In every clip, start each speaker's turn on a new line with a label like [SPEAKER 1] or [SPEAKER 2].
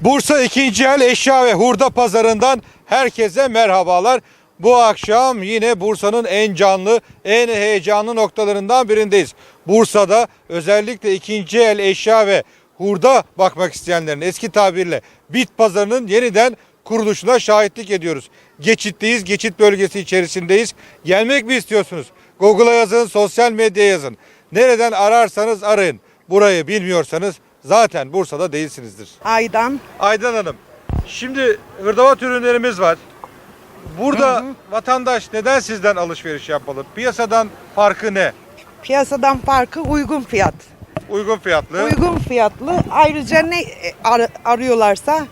[SPEAKER 1] Bursa ikinci el eşya ve hurda pazarından herkese merhabalar. Bu akşam yine Bursa'nın en canlı, en heyecanlı noktalarından birindeyiz. Bursa'da özellikle ikinci el eşya ve hurda bakmak isteyenlerin eski tabirle bit pazarının yeniden kuruluşuna şahitlik ediyoruz. Geçitteyiz, geçit bölgesi içerisindeyiz. Gelmek mi istiyorsunuz? Google'a yazın, sosyal medyaya yazın. Nereden ararsanız arayın. Burayı bilmiyorsanız zaten Bursa'da değilsinizdir.
[SPEAKER 2] Aydan
[SPEAKER 1] Aydan Hanım, şimdi hırdavat ürünlerimiz var. Burada vatandaş neden sizden alışveriş yapmalı? Piyasadan farkı ne?
[SPEAKER 2] piyasadan farkı uygun fiyat.
[SPEAKER 1] Uygun fiyatlı.
[SPEAKER 2] Uygun fiyatlı. Ayrıca ne e, ar- arıyorlarsa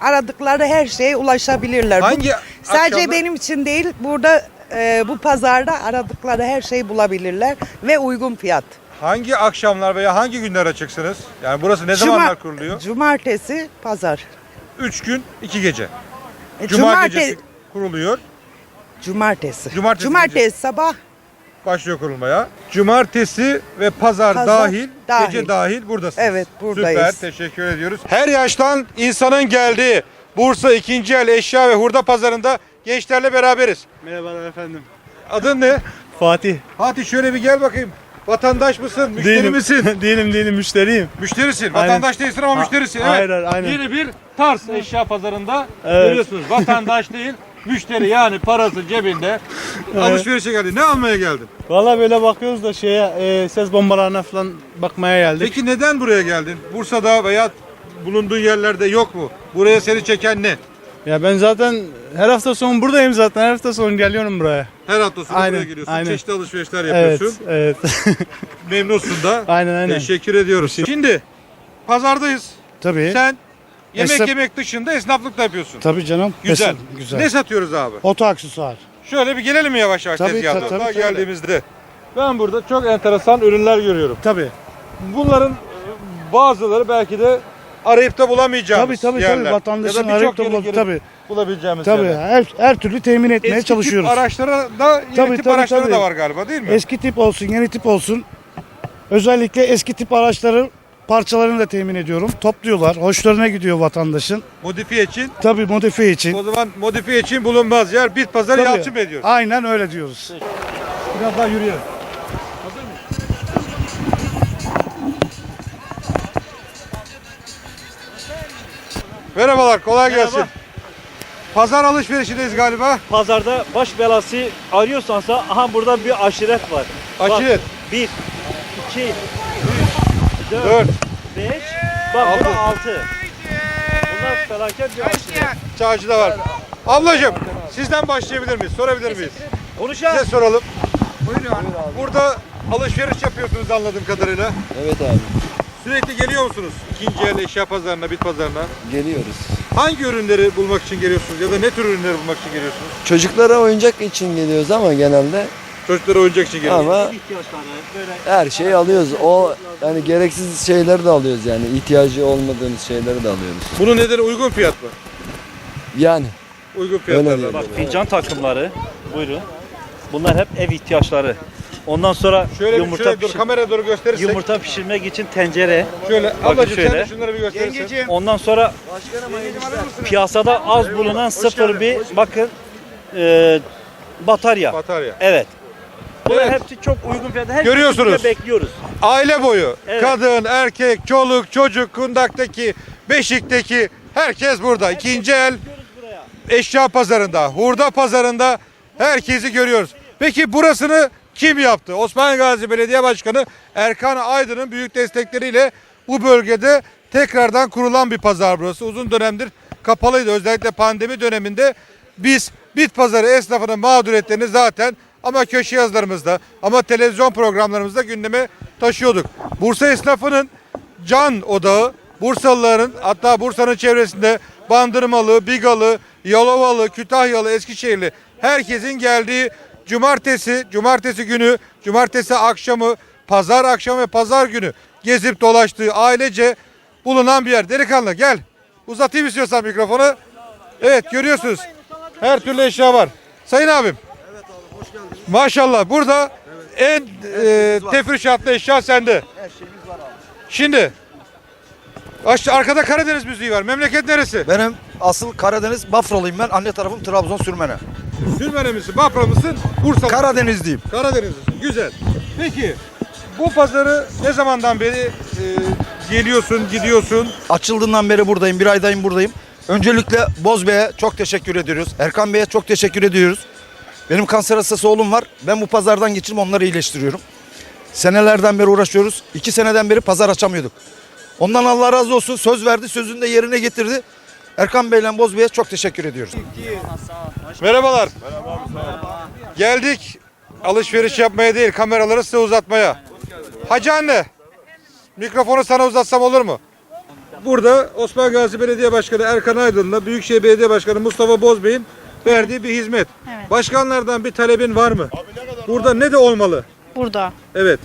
[SPEAKER 2] aradıkları her şeye ulaşabilirler. Bu-
[SPEAKER 1] Hangi
[SPEAKER 2] sadece
[SPEAKER 1] akşamda-
[SPEAKER 2] benim için değil, burada e, bu pazarda aradıkları her şeyi bulabilirler ve uygun fiyat.
[SPEAKER 1] Hangi akşamlar veya hangi günler açıksınız? Yani burası ne
[SPEAKER 2] Cuma-
[SPEAKER 1] zamanlar kuruluyor?
[SPEAKER 2] Cumartesi, pazar.
[SPEAKER 1] 3 gün, 2 gece.
[SPEAKER 2] E,
[SPEAKER 1] Cuma
[SPEAKER 2] cumarte-
[SPEAKER 1] gecesi kuruluyor.
[SPEAKER 2] Cumartesi.
[SPEAKER 1] Cumartesi
[SPEAKER 2] Cumartesi sabah
[SPEAKER 1] Başlıyor kurulmaya. Cumartesi ve pazar,
[SPEAKER 2] Pazar
[SPEAKER 1] dahil,
[SPEAKER 2] dahil.
[SPEAKER 1] gece dahil buradasınız.
[SPEAKER 2] Evet, buradayız.
[SPEAKER 1] Süper, teşekkür ediyoruz. Her yaştan insanın geldiği Bursa ikinci el eşya ve hurda pazarında gençlerle beraberiz.
[SPEAKER 3] Merhabalar efendim.
[SPEAKER 1] Adın ne?
[SPEAKER 3] Fatih.
[SPEAKER 1] Fatih şöyle bir gel bakayım. Vatandaş mısın? Müşteri
[SPEAKER 3] Değilim.
[SPEAKER 1] misin?
[SPEAKER 3] değilim değilim müşteriyim.
[SPEAKER 1] Müşterisin.
[SPEAKER 3] Aynen.
[SPEAKER 1] Vatandaş değilsin ama müşterisin. Evet.
[SPEAKER 3] hayır, hayır, aynen.
[SPEAKER 1] Yeni bir tarz eşya pazarında
[SPEAKER 3] Evet.
[SPEAKER 1] görüyorsunuz. Vatandaş değil, müşteri yani parası cebinde. Alışverişe geldi. Ne almaya geldin?
[SPEAKER 3] Valla böyle bakıyoruz da şeye e, ses bombalarına falan bakmaya geldik.
[SPEAKER 1] Peki neden buraya geldin? Bursa'da veya bulunduğun yerlerde yok mu? Buraya seni çeken ne?
[SPEAKER 3] Ya ben zaten her hafta sonu buradayım zaten. Her hafta sonu geliyorum buraya.
[SPEAKER 1] Her hafta sonu
[SPEAKER 3] Aynen,
[SPEAKER 1] buraya geliyorsun.
[SPEAKER 3] aynen.
[SPEAKER 1] Çeşitli alışverişler
[SPEAKER 3] Evet,
[SPEAKER 1] yapıyorsun.
[SPEAKER 3] evet.
[SPEAKER 1] Memnunsun da.
[SPEAKER 3] aynen aynen.
[SPEAKER 1] Teşekkür ediyoruz. Şimdi pazardayız.
[SPEAKER 4] Tabii.
[SPEAKER 1] Sen yemek
[SPEAKER 4] Esnaf-
[SPEAKER 1] yemek dışında esnaflık da yapıyorsun.
[SPEAKER 4] Tabii canım.
[SPEAKER 1] Güzel.
[SPEAKER 4] Mesela- güzel.
[SPEAKER 1] Ne satıyoruz abi?
[SPEAKER 4] Oto aksesuar.
[SPEAKER 1] Şöyle bir gelelim mi yavaş yavaş
[SPEAKER 4] Tabii,
[SPEAKER 1] tezgaha
[SPEAKER 4] tabii, tabii.
[SPEAKER 1] geldiğimizde. Ben burada çok enteresan ürünler görüyorum.
[SPEAKER 4] Tabii.
[SPEAKER 1] Bunların e, bazıları belki de arayıp da bulamayacağımız
[SPEAKER 4] Tabii tabii
[SPEAKER 1] yerler.
[SPEAKER 4] tabii. Vatandaşın
[SPEAKER 1] ya da birçok
[SPEAKER 4] arayıp da
[SPEAKER 1] yere
[SPEAKER 4] tabii.
[SPEAKER 1] bulabileceğimiz
[SPEAKER 4] Tabii.
[SPEAKER 1] yerler.
[SPEAKER 4] Her, her türlü temin etmeye
[SPEAKER 1] Eski
[SPEAKER 4] çalışıyoruz.
[SPEAKER 1] tip araçlara da yeni
[SPEAKER 4] Tabii,
[SPEAKER 1] tip
[SPEAKER 4] tabii,
[SPEAKER 1] araçları
[SPEAKER 4] tabii.
[SPEAKER 1] da var galiba değil mi?
[SPEAKER 4] Eski tip olsun, yeni tip olsun. Özellikle eski tip araçları parçalarını da temin ediyorum. Topluyorlar. Hoşlarına gidiyor vatandaşın.
[SPEAKER 1] Modifiye için.
[SPEAKER 4] Tabii modifiye için.
[SPEAKER 1] O zaman modifiye için bulunmaz yer bit pazarı
[SPEAKER 4] Tabii.
[SPEAKER 1] Yalçın Bey diyoruz.
[SPEAKER 4] Aynen öyle diyoruz.
[SPEAKER 1] Biraz daha yürüyelim. Merhabalar, kolay gelsin.
[SPEAKER 5] Merhaba.
[SPEAKER 1] Pazar alışverişindeyiz galiba.
[SPEAKER 5] Pazarda baş belası arıyorsansa aha burada bir aşiret var.
[SPEAKER 1] Aşiret.
[SPEAKER 5] 1, 2, 3, 4,
[SPEAKER 1] 4.
[SPEAKER 5] 5, bak
[SPEAKER 1] Altı.
[SPEAKER 5] burada 6. Bunlar felaket bir aşiret.
[SPEAKER 1] Çağcı da var. Ablacığım, sizden başlayabilir miyiz? Sorabilir miyiz?
[SPEAKER 5] Konuşalım.
[SPEAKER 1] Size soralım. Burada alışveriş yapıyorsunuz anladığım kadarıyla.
[SPEAKER 6] Evet abi
[SPEAKER 1] Sürekli geliyor musunuz? İkinci el eşya pazarına, bit pazarına.
[SPEAKER 6] geliyoruz.
[SPEAKER 1] Hangi ürünleri bulmak için geliyorsunuz ya da ne tür ürünleri bulmak için geliyorsunuz?
[SPEAKER 6] Çocuklara oyuncak için geliyoruz ama genelde
[SPEAKER 1] Çocuklara oyuncak için geliyorsunuz.
[SPEAKER 6] ama
[SPEAKER 5] ihtiyaçları böyle
[SPEAKER 6] her şeyi alıyoruz. O yani gereksiz şeyleri de alıyoruz yani ihtiyacı olmadığımız şeyleri de alıyoruz.
[SPEAKER 1] Bunun nedeni uygun fiyat mı?
[SPEAKER 6] Yani
[SPEAKER 1] Uygun fiyatlarla.
[SPEAKER 6] diyelim.
[SPEAKER 5] bak fincan takımları buyurun. Bunlar hep ev ihtiyaçları. Ondan sonra
[SPEAKER 1] Şöyle bir
[SPEAKER 5] yumurta
[SPEAKER 1] şöyle dur
[SPEAKER 5] pişir-
[SPEAKER 1] kameraya doğru gösterirsek.
[SPEAKER 5] yumurta pişirmek için tencere.
[SPEAKER 1] Şöyle ablacığım sen de
[SPEAKER 5] şöyle.
[SPEAKER 1] şunları bir gösterirsen.
[SPEAKER 5] Ondan sonra piyasada az bulunan sıfır bir bakın e, batarya.
[SPEAKER 1] Batarya.
[SPEAKER 5] Evet. Bunlar
[SPEAKER 1] Evet.
[SPEAKER 5] hepsi çok uygun fiyata. Her
[SPEAKER 1] Görüyorsunuz.
[SPEAKER 5] bekliyoruz.
[SPEAKER 1] Aile boyu.
[SPEAKER 5] Evet.
[SPEAKER 1] Kadın, erkek, çoluk, çocuk, kundaktaki, beşikteki herkes burada. İkinci el eşya pazarında, hurda pazarında herkesi görüyoruz. Peki burasını kim yaptı? Osman Gazi Belediye Başkanı Erkan Aydın'ın büyük destekleriyle bu bölgede tekrardan kurulan bir pazar burası. Uzun dönemdir kapalıydı. Özellikle pandemi döneminde biz bit pazarı esnafının mağduriyetlerini zaten ama köşe yazılarımızda ama televizyon programlarımızda gündeme taşıyorduk. Bursa esnafının can odağı Bursalıların hatta Bursa'nın çevresinde Bandırmalı, Bigalı, Yalovalı, Kütahyalı, Eskişehirli herkesin geldiği cumartesi, cumartesi günü, cumartesi akşamı, pazar akşamı ve pazar günü gezip dolaştığı ailece bulunan bir yer. Delikanlı gel. Uzatayım istiyorsan mikrofonu. Evet görüyorsunuz. Her türlü eşya var. Sayın abim. Maşallah burada en e, tefrişatlı eşya sende. Şimdi Aş- arkada Karadeniz müziği var. Memleket neresi?
[SPEAKER 7] Benim asıl Karadeniz Bafralıyım ben. Anne tarafım Trabzon Sürmene.
[SPEAKER 1] Sürmene misin? Bafra mısın? Bursa mısın?
[SPEAKER 7] Karadenizliyim.
[SPEAKER 1] Karadenizlisin. Güzel. Peki bu pazarı ne zamandan beri e, geliyorsun, gidiyorsun?
[SPEAKER 7] Açıldığından beri buradayım. Bir aydayım buradayım. Öncelikle Boz Bey'e çok teşekkür ediyoruz. Erkan Bey'e çok teşekkür ediyoruz. Benim kanser hastası oğlum var. Ben bu pazardan geçirip onları iyileştiriyorum. Senelerden beri uğraşıyoruz. İki seneden beri pazar açamıyorduk. Ondan Allah razı olsun. Söz verdi. Sözünü de yerine getirdi. Erkan Bey'le Boz Bey'e çok teşekkür ediyoruz.
[SPEAKER 1] Merhabalar. Geldik alışveriş yapmaya değil kameraları size uzatmaya. Hacı anne mikrofonu sana uzatsam olur mu? Burada Osman Gazi Belediye Başkanı Erkan Aydın'la Büyükşehir Belediye Başkanı Mustafa Bozbey'in verdiği bir hizmet.
[SPEAKER 8] Evet.
[SPEAKER 1] Başkanlardan bir talebin var mı? Burada ne de olmalı?
[SPEAKER 8] Burada.
[SPEAKER 1] Evet.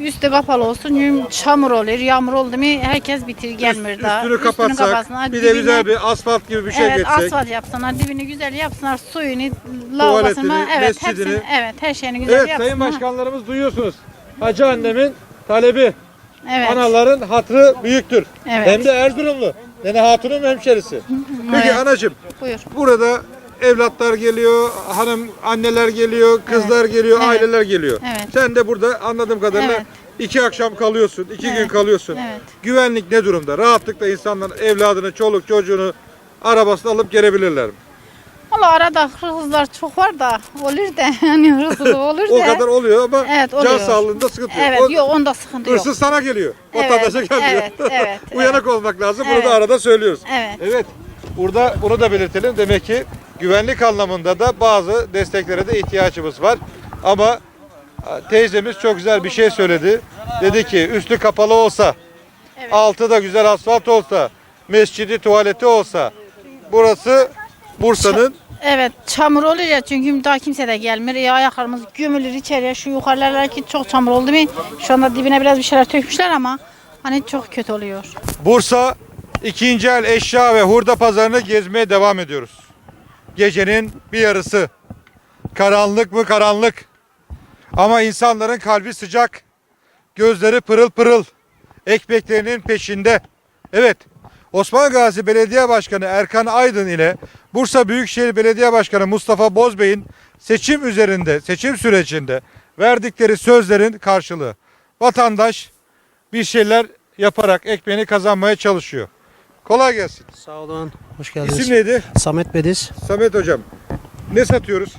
[SPEAKER 8] Üstü kapalı olsun. Çünkü çamur olur, yağmur oldu mu herkes bitir gelmiyor daha.
[SPEAKER 1] Üstünü kapatsak bir de
[SPEAKER 8] dibine-
[SPEAKER 1] güzel bir asfalt gibi bir şey
[SPEAKER 8] evet,
[SPEAKER 1] geçsek.
[SPEAKER 8] asfalt yapsınlar, dibini güzel yapsınlar, suyunu, lavabosunu, evet
[SPEAKER 1] mescidini.
[SPEAKER 8] hepsini, evet her şeyini güzel
[SPEAKER 1] Evet
[SPEAKER 8] yapsınlar.
[SPEAKER 1] sayın başkanlarımız duyuyorsunuz. Hacı annemin talebi.
[SPEAKER 8] Evet.
[SPEAKER 1] Anaların hatrı büyüktür.
[SPEAKER 8] Evet.
[SPEAKER 1] Hem de Erzurumlu. Nene Hatun'un hemşerisi. Peki anacığım
[SPEAKER 8] Buyur.
[SPEAKER 1] burada evlatlar geliyor, hanım anneler geliyor, kızlar geliyor,
[SPEAKER 8] Evet.
[SPEAKER 1] aileler geliyor.
[SPEAKER 8] Evet.
[SPEAKER 1] Sen de burada anladığım kadarıyla
[SPEAKER 8] Evet.
[SPEAKER 1] iki akşam kalıyorsun, iki gün
[SPEAKER 8] Evet.
[SPEAKER 1] kalıyorsun.
[SPEAKER 8] Evet.
[SPEAKER 1] Güvenlik ne durumda? Rahatlıkla insanlar evladını, çoluk çocuğunu arabasına alıp gelebilirler mi?
[SPEAKER 8] Valla arada hırsızlar çok var da olur da hani hırsızlık olur da.
[SPEAKER 1] O kadar oluyor ama
[SPEAKER 8] Evet,
[SPEAKER 1] can
[SPEAKER 8] oluyor.
[SPEAKER 1] sağlığında sıkıntı yok.
[SPEAKER 8] Evet
[SPEAKER 1] O-
[SPEAKER 8] yok onda sıkıntı yok.
[SPEAKER 1] Hırsız sana geliyor.
[SPEAKER 8] Evet,
[SPEAKER 1] Vatandaşa gelmiyor.
[SPEAKER 8] evet, evet,
[SPEAKER 1] Uyanık olmak lazım. Bunu
[SPEAKER 8] Evet.
[SPEAKER 1] da arada söylüyoruz.
[SPEAKER 8] Evet.
[SPEAKER 1] Evet. Burada bunu da belirtelim. Demek ki güvenlik anlamında da bazı desteklere de ihtiyacımız var. Ama a, teyzemiz çok güzel bir şey söyledi. Dedi ki üstü kapalı olsa,
[SPEAKER 8] Evet.
[SPEAKER 1] altı da güzel asfalt olsa, mescidi, tuvaleti olsa burası Bursa'nın
[SPEAKER 8] Evet çamur oluyor ya çünkü daha kimse de gelmiyor. Ya ayaklarımız gömülür içeriye. Şu yukarılardaki çok çamur oldu mu? Şu anda dibine biraz bir şeyler tökmüşler ama hani çok kötü oluyor.
[SPEAKER 1] Bursa ikinci el eşya ve hurda pazarını gezmeye devam ediyoruz. Gecenin bir yarısı. Karanlık mı karanlık. Ama insanların kalbi sıcak. Gözleri pırıl pırıl. Ekmeklerinin peşinde. Evet. Osman Gazi Belediye Başkanı Erkan Aydın ile Bursa Büyükşehir Belediye Başkanı Mustafa Bozbey'in seçim üzerinde, seçim sürecinde verdikleri sözlerin karşılığı. Vatandaş bir şeyler yaparak ekmeğini kazanmaya çalışıyor. Kolay gelsin.
[SPEAKER 9] Sağ olun. Hoş geldiniz.
[SPEAKER 1] İsim neydi?
[SPEAKER 9] Samet Bediz.
[SPEAKER 1] Samet hocam. Ne satıyoruz?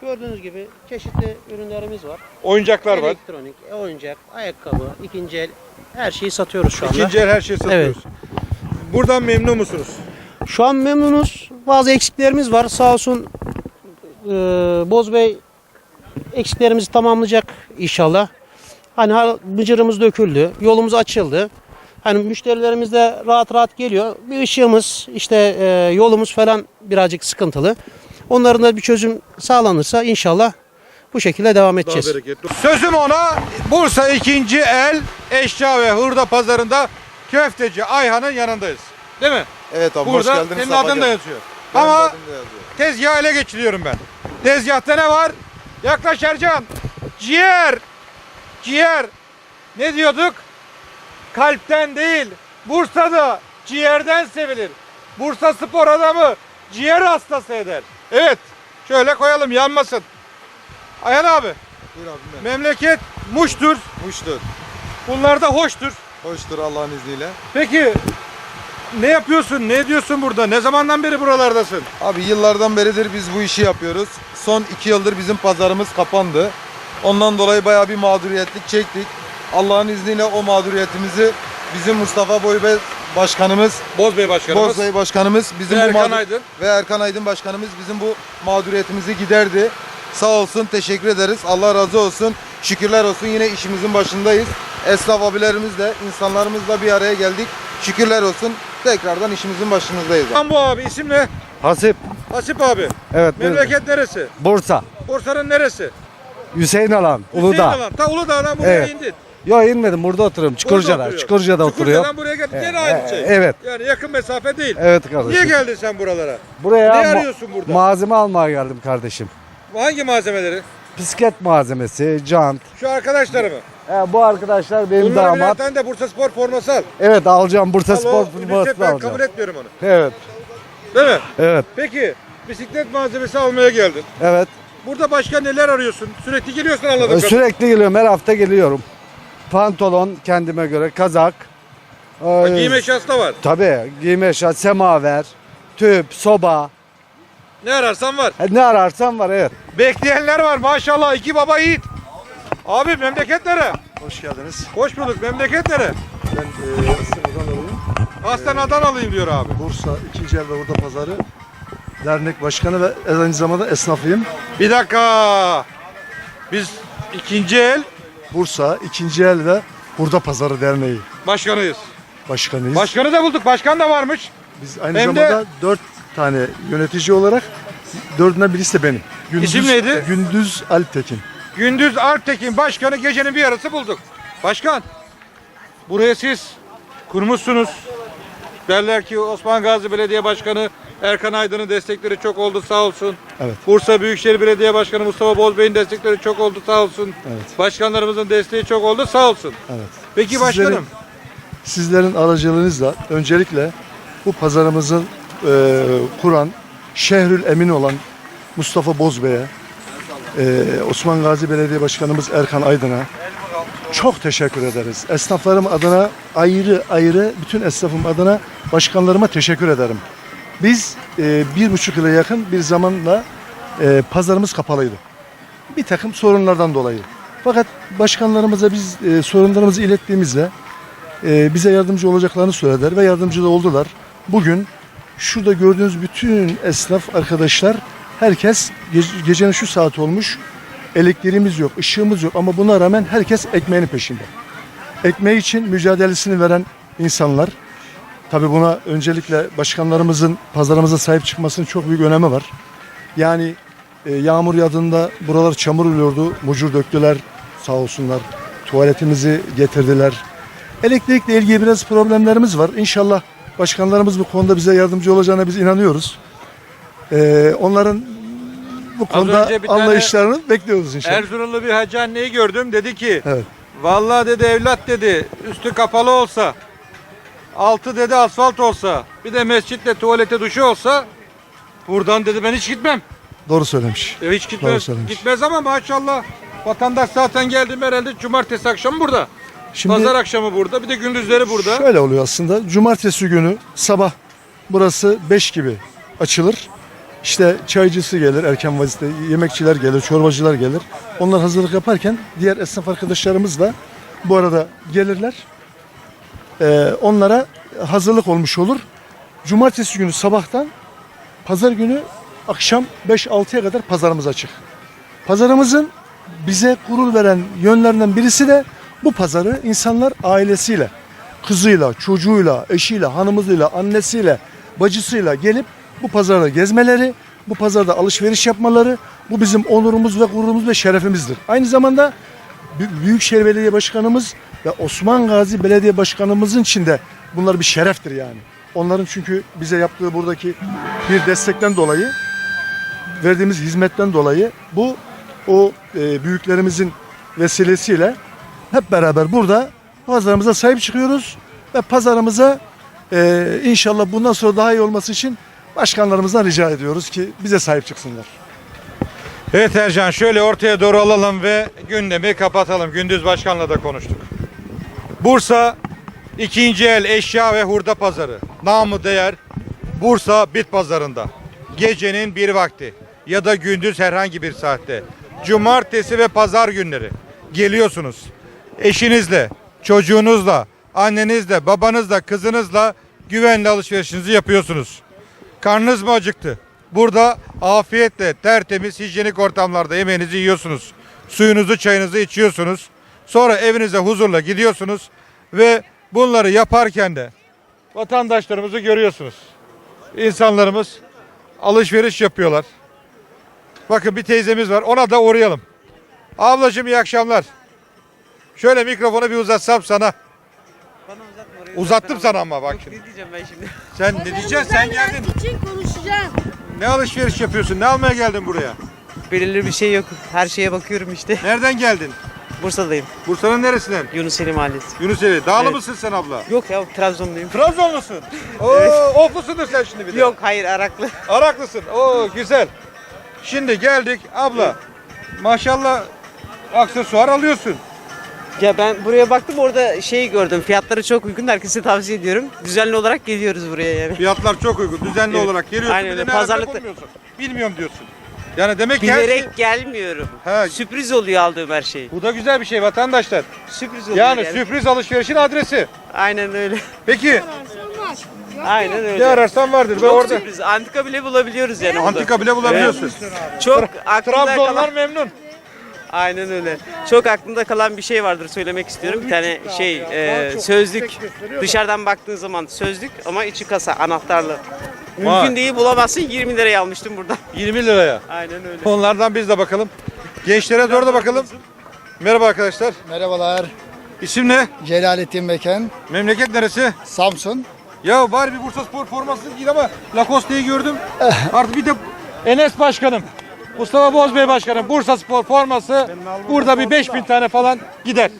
[SPEAKER 9] Gördüğünüz gibi çeşitli ürünlerimiz var.
[SPEAKER 1] Oyuncaklar var.
[SPEAKER 9] Elektronik, oyuncak, ayakkabı, ikinci el her şeyi satıyoruz şu anda.
[SPEAKER 1] İkinci el her şeyi satıyoruz. Buradan memnun musunuz?
[SPEAKER 9] Şu an memnunuz. Bazı eksiklerimiz var. Sağ olsun e, Boz Bey eksiklerimizi tamamlayacak inşallah. Hani ha- mıcırımız döküldü. Yolumuz açıldı. Hani müşterilerimiz de rahat rahat geliyor. Bir ışığımız, işte e, yolumuz falan birazcık sıkıntılı. Onların da bir çözüm sağlanırsa inşallah bu şekilde devam edeceğiz.
[SPEAKER 1] Sözüm ona Bursa ikinci el eşya ve hurda pazarında köfteci Ayhan'ın yanındayız. Değil mi?
[SPEAKER 7] Evet abi
[SPEAKER 1] Burada senin adın da yazıyor. Ama tezgahı ele geçiriyorum ben. Tezgahta ne var? Yaklaş Ercan. Ciğer. Ciğer. Ne diyorduk? Kalpten değil. Bursa'da ciğerden sevilir. Bursa spor adamı ciğer hastası eder. Evet. Şöyle koyalım yanmasın. Ayhan abi. Memleket Muş'tur.
[SPEAKER 10] Muş'tur.
[SPEAKER 1] Bunlar da hoştur.
[SPEAKER 10] Hoştur Allah'ın izniyle.
[SPEAKER 1] Peki ne yapıyorsun? Ne ediyorsun burada? Ne zamandan beri buralardasın?
[SPEAKER 10] Abi yıllardan beridir biz bu işi yapıyoruz. Son iki yıldır bizim pazarımız kapandı. Ondan dolayı bayağı bir mağduriyetlik çektik. Allah'ın izniyle o mağduriyetimizi bizim Mustafa Boybey başkanımız,
[SPEAKER 1] Bozbey başkanımız.
[SPEAKER 10] Bozbey başkanımız bizim
[SPEAKER 1] Ve
[SPEAKER 10] bu
[SPEAKER 1] Erkan Aydın.
[SPEAKER 10] ve Erkan Aydın başkanımız bizim bu mağduriyetimizi giderdi. Sağ olsun, teşekkür ederiz. Allah razı olsun. Şükürler olsun yine işimizin başındayız. Esnaf abilerimizle, insanlarımızla bir araya geldik. Şükürler olsun. Tekrardan işimizin başındayız.
[SPEAKER 1] Lan bu abi isim ne?
[SPEAKER 4] Hasip.
[SPEAKER 1] Hasip abi.
[SPEAKER 4] Evet.
[SPEAKER 1] Memleket neresi?
[SPEAKER 4] Bursa.
[SPEAKER 1] Bursa'nın neresi?
[SPEAKER 4] Hüseyin Alan.
[SPEAKER 1] Hüseyin Alan. Ta Uludağ'dan buraya
[SPEAKER 4] Evet.
[SPEAKER 1] indin.
[SPEAKER 4] Yo inmedim burada oturuyorum.
[SPEAKER 1] Çukurca'da. Çukurca'dan buraya geldin. Gene aynı şey.
[SPEAKER 4] Evet.
[SPEAKER 1] Yani yakın mesafe değil.
[SPEAKER 4] Evet
[SPEAKER 1] Niye geldin sen buralara?
[SPEAKER 4] Buraya
[SPEAKER 1] Ne arıyorsun burada?
[SPEAKER 4] malzeme almaya geldim kardeşim.
[SPEAKER 1] Hangi malzemeleri?
[SPEAKER 4] Bisiklet malzemesi, jant.
[SPEAKER 1] Şu arkadaşları mı?
[SPEAKER 4] He, bu arkadaşlar benim
[SPEAKER 1] Bunlara birer
[SPEAKER 4] damat.
[SPEAKER 1] tane de Bursa Spor forması al.
[SPEAKER 4] Evet alacağım. Bursa
[SPEAKER 1] Al
[SPEAKER 4] Spor
[SPEAKER 1] o
[SPEAKER 4] forması
[SPEAKER 1] UNICEF ben
[SPEAKER 4] alacağım.
[SPEAKER 1] kabul etmiyorum onu.
[SPEAKER 4] Evet.
[SPEAKER 1] Değil mi?
[SPEAKER 4] Evet.
[SPEAKER 1] Peki bisiklet malzemesi almaya geldin.
[SPEAKER 4] Evet.
[SPEAKER 1] Burada başka neler arıyorsun? Sürekli geliyorsun kadarıyla.
[SPEAKER 4] Sürekli geliyorum. Her hafta geliyorum. Pantolon kendime göre, kazak. Ee,
[SPEAKER 1] Giyim eşyası da var.
[SPEAKER 4] Tabii. Giyim eşyası, semaver, tüp, soba.
[SPEAKER 1] Ne ararsan var.
[SPEAKER 4] E, Ne ararsan var evet.
[SPEAKER 1] Bekleyenler var maşallah. iki baba yiğit. Abi memleket nere?
[SPEAKER 11] Hoş geldiniz.
[SPEAKER 1] Hoş bulduk. Memleket nere?
[SPEAKER 11] Ben e, Astana'dan alayım.
[SPEAKER 1] Aslen Adanalıyım diyor abi.
[SPEAKER 11] Bursa 2. El ve Orada Pazarı Dernek Başkanı ve aynı zamanda esnafıyım.
[SPEAKER 1] Bir dakika. Biz ikinci el
[SPEAKER 11] Bursa 2. El ve Hurda Pazarı Derneği
[SPEAKER 1] başkanıyız.
[SPEAKER 11] başkanıyız.
[SPEAKER 1] Başkanı da bulduk. Başkan da varmış.
[SPEAKER 11] Biz aynı
[SPEAKER 1] Hem de-
[SPEAKER 11] zamanda 4 tane yönetici olarak dördünden birisi de benim. Gündüz,
[SPEAKER 1] İsim neydi?
[SPEAKER 11] Gündüz Alptekin.
[SPEAKER 1] Gündüz Alptekin başkanı gecenin bir yarısı bulduk. Başkan. Buraya siz kurmuşsunuz. Derler ki Osman Gazi Belediye Başkanı Erkan Aydın'ın destekleri çok oldu sağ olsun.
[SPEAKER 11] Evet.
[SPEAKER 1] Bursa Büyükşehir Belediye Başkanı Mustafa Bozbey'in destekleri çok oldu sağ olsun.
[SPEAKER 11] Evet.
[SPEAKER 1] Başkanlarımızın desteği çok oldu sağ olsun.
[SPEAKER 11] Evet.
[SPEAKER 1] Peki
[SPEAKER 11] Sizlerin-
[SPEAKER 1] başkanım.
[SPEAKER 11] Sizlerin aracılığınızla öncelikle bu pazarımızın e, kuran, şehrül emin olan Mustafa Bozbey'e, e, Osman Gazi Belediye Başkanımız Erkan Aydın'a çok teşekkür ederiz. Esnaflarım adına ayrı ayrı bütün esnafım adına başkanlarıma teşekkür ederim. Biz e, bir buçuk yıla yakın bir zamanla e, pazarımız kapalıydı. Bir takım sorunlardan dolayı. Fakat başkanlarımıza biz e, sorunlarımızı ilettiğimizde e, bize yardımcı olacaklarını söylediler ve yardımcı da oldular. Bugün şurada gördüğünüz bütün esnaf arkadaşlar herkes ge- gecenin şu saat olmuş elektriğimiz yok, ışığımız yok ama buna rağmen herkes ekmeğinin peşinde. Ekmeği için mücadelesini veren insanlar. Tabii buna öncelikle başkanlarımızın pazarımıza sahip çıkmasının çok büyük önemi var. Yani e, yağmur yağdığında buralar çamur oluyordu, mucur döktüler sağ olsunlar. Tuvaletimizi getirdiler. Elektrikle ilgili biraz problemlerimiz var. İnşallah başkanlarımız bu konuda bize yardımcı olacağına biz inanıyoruz. Ee, onların bu konuda
[SPEAKER 1] önce bir tane
[SPEAKER 11] anlayışlarını bekliyoruz inşallah.
[SPEAKER 1] Erzurumlu bir hacı anneyi gördüm. Dedi ki
[SPEAKER 11] Evet.
[SPEAKER 1] vallahi dedi evlat dedi üstü kapalı olsa altı dedi asfalt olsa bir de mescitle tuvalete duşu olsa buradan dedi ben hiç gitmem.
[SPEAKER 11] Doğru söylemiş.
[SPEAKER 1] E, hiç
[SPEAKER 11] Doğru
[SPEAKER 1] gitmez,
[SPEAKER 11] söylemiş.
[SPEAKER 1] gitmez ama maşallah vatandaş zaten geldim herhalde cumartesi akşamı burada.
[SPEAKER 11] Şimdi
[SPEAKER 1] Pazar akşamı burada bir de gündüzleri burada.
[SPEAKER 11] şöyle oluyor aslında. Cumartesi günü sabah burası 5 gibi açılır. İşte çaycısı gelir erken vazitte, yemekçiler gelir, çorbacılar gelir. Onlar hazırlık yaparken diğer esnaf arkadaşlarımız da bu arada gelirler. Ee, onlara hazırlık olmuş olur. Cumartesi günü sabahtan pazar günü akşam 5-6'ya kadar pazarımız açık. Pazarımızın bize gurur veren yönlerinden birisi de bu pazarı insanlar ailesiyle, kızıyla, çocuğuyla, eşiyle, hanımızıyla, annesiyle, bacısıyla gelip bu pazarda gezmeleri, bu pazarda alışveriş yapmaları bu bizim onurumuz ve gururumuz ve şerefimizdir. Aynı zamanda Bü- Büyükşehir Belediye Başkanımız ve Osman Gazi Belediye Başkanımızın içinde bunlar bir şereftir yani. Onların çünkü bize yaptığı buradaki bir destekten dolayı verdiğimiz hizmetten dolayı bu o e, büyüklerimizin vesilesiyle hep beraber burada pazarımıza sahip çıkıyoruz ve pazarımıza e, inşallah bundan sonra daha iyi olması için başkanlarımızdan rica ediyoruz ki bize sahip çıksınlar.
[SPEAKER 1] Evet Ercan şöyle ortaya doğru alalım ve gündemi kapatalım. Gündüz Başkan'la da konuştuk. Bursa ikinci el eşya ve hurda pazarı. Namı değer Bursa bit pazarında. Gecenin bir vakti ya da gündüz herhangi bir saatte. Cumartesi ve pazar günleri geliyorsunuz. Eşinizle, çocuğunuzla, annenizle, babanızla, kızınızla güvenli alışverişinizi yapıyorsunuz. Karnınız mı acıktı? Burada afiyetle tertemiz hijyenik ortamlarda yemeğinizi yiyorsunuz. Suyunuzu çayınızı içiyorsunuz. Sonra evinize huzurla gidiyorsunuz ve bunları yaparken de vatandaşlarımızı görüyorsunuz. İnsanlarımız alışveriş yapıyorlar. Bakın bir teyzemiz var ona da uğrayalım. Ablacığım iyi akşamlar. Şöyle mikrofonu bir uzatsam sana. Uzattım sana ama bak şimdi.
[SPEAKER 12] diyeceğim ben şimdi?
[SPEAKER 1] Sen ne diyeceksin? Sen geldin.
[SPEAKER 8] için konuşacağım.
[SPEAKER 1] Ne alışveriş yapıyorsun? Ne almaya geldin buraya?
[SPEAKER 12] Belirli bir şey yok. Her şeye bakıyorum işte.
[SPEAKER 1] Nereden geldin?
[SPEAKER 12] Bursa'dayım.
[SPEAKER 1] Bursa'nın neresinden?
[SPEAKER 12] Yunus Selim Mahallesi.
[SPEAKER 1] Yunuseli. Dağlı
[SPEAKER 12] Evet.
[SPEAKER 1] mısın sen abla?
[SPEAKER 12] Yok ya Trabzon'dayım.
[SPEAKER 1] Trabzonlusun. Oo, Oflusundur sen şimdi bir de.
[SPEAKER 12] Yok hayır Araklı.
[SPEAKER 1] Araklısın. Oo güzel. Şimdi geldik abla. Maşallah aksesuar alıyorsun.
[SPEAKER 12] Ya ben buraya baktım orada şeyi gördüm. Fiyatları çok uygun. Herkese tavsiye ediyorum. Düzenli olarak geliyoruz buraya yani.
[SPEAKER 1] Fiyatlar çok uygun. Düzenli
[SPEAKER 12] Evet.
[SPEAKER 1] olarak geliyorsun.
[SPEAKER 12] Aynen
[SPEAKER 1] bir de
[SPEAKER 12] öyle.
[SPEAKER 1] ne alaka
[SPEAKER 12] Pazarlıkta-.
[SPEAKER 1] Bilmiyorum diyorsun. Yani demek ki her şey...
[SPEAKER 12] Gelmiyorum.
[SPEAKER 1] Ha,
[SPEAKER 12] Sürpriz oluyor aldığım her şey.
[SPEAKER 1] bu da güzel bir şey vatandaşlar.
[SPEAKER 12] Sürpriz oluyor
[SPEAKER 1] Yani sürpriz alışverişin adresi.
[SPEAKER 12] Aynen öyle.
[SPEAKER 1] Peki
[SPEAKER 12] Aynen öyle.
[SPEAKER 1] ne ararsan vardır. Ve
[SPEAKER 12] Çok
[SPEAKER 1] orada
[SPEAKER 12] sürpriz. Antika bile bulabiliyoruz yani
[SPEAKER 1] antika bile bulabiliyorsun.
[SPEAKER 12] Çok aklımda
[SPEAKER 1] Trabzonlar
[SPEAKER 12] kalan...
[SPEAKER 1] memnun.
[SPEAKER 12] Aynen öyle. Çok aklımda kalan bir şey vardır söylemek istiyorum. Bir tane şey e, sözlük. Dışarıdan baktığın zaman sözlük ama içi kasa anahtarlı.
[SPEAKER 1] Vay.
[SPEAKER 12] Mümkün değil bulamazsın 20 liraya almıştım buradan.
[SPEAKER 1] 20 liraya.
[SPEAKER 12] Aynen öyle.
[SPEAKER 1] Onlardan biz de bakalım. Gençlere doğru da bakalım. Merhaba arkadaşlar.
[SPEAKER 13] Merhabalar.
[SPEAKER 1] İsim ne?
[SPEAKER 13] Celalettin Beken.
[SPEAKER 1] Memleket neresi?
[SPEAKER 13] Samsun.
[SPEAKER 1] Ya bari bir Bursa Spor forması giy ama Lacoste'yi gördüm. Artık bir de Enes Başkanım. Mustafa Bozbey Başkanım Bursa Spor forması burada bir 5000 tane falan gider.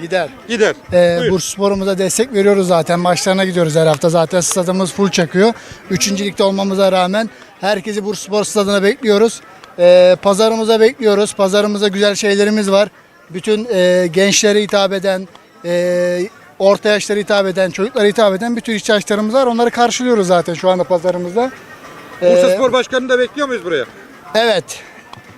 [SPEAKER 13] Gider.
[SPEAKER 1] Gider.
[SPEAKER 13] Ee,
[SPEAKER 1] Buyur.
[SPEAKER 13] Bursa Spor'umuza destek veriyoruz zaten. Maçlarına gidiyoruz her hafta zaten. Stadımız full çakıyor. Üçüncülükte olmamıza rağmen herkesi Bursa Spor stadına bekliyoruz. Ee, pazarımıza bekliyoruz. Pazarımızda güzel şeylerimiz var. Bütün e, gençlere hitap eden, e, orta yaşlara hitap eden, çocuklara hitap eden bütün ihtiyaçlarımız var. Onları karşılıyoruz zaten şu anda pazarımızda.
[SPEAKER 1] Bursa
[SPEAKER 13] Ee,
[SPEAKER 1] Spor Başkanı'nı da bekliyor muyuz buraya?
[SPEAKER 13] Evet.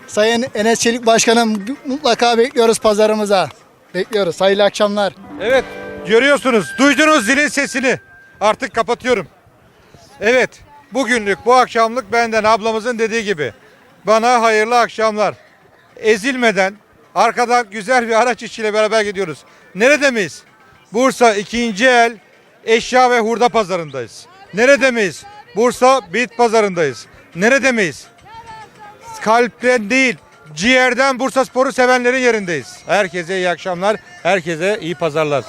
[SPEAKER 13] Sayın Enes Çelik Başkanım mutlaka bekliyoruz pazarımıza. Bekliyoruz. Hayırlı akşamlar.
[SPEAKER 1] Evet. Görüyorsunuz. Duydunuz zilin sesini. Artık kapatıyorum. Evet. Bugünlük bu akşamlık benden ablamızın dediği gibi. Bana hayırlı akşamlar. Ezilmeden arkadan güzel bir araç işiyle beraber gidiyoruz. Nerede miyiz? Bursa ikinci el eşya ve hurda pazarındayız. Nerede miyiz? Bursa bit pazarındayız. Nerede miyiz? Kalpten değil, ciğerden Bursa Spor'u sevenlerin yerindeyiz. Herkese iyi akşamlar, herkese iyi pazarlar.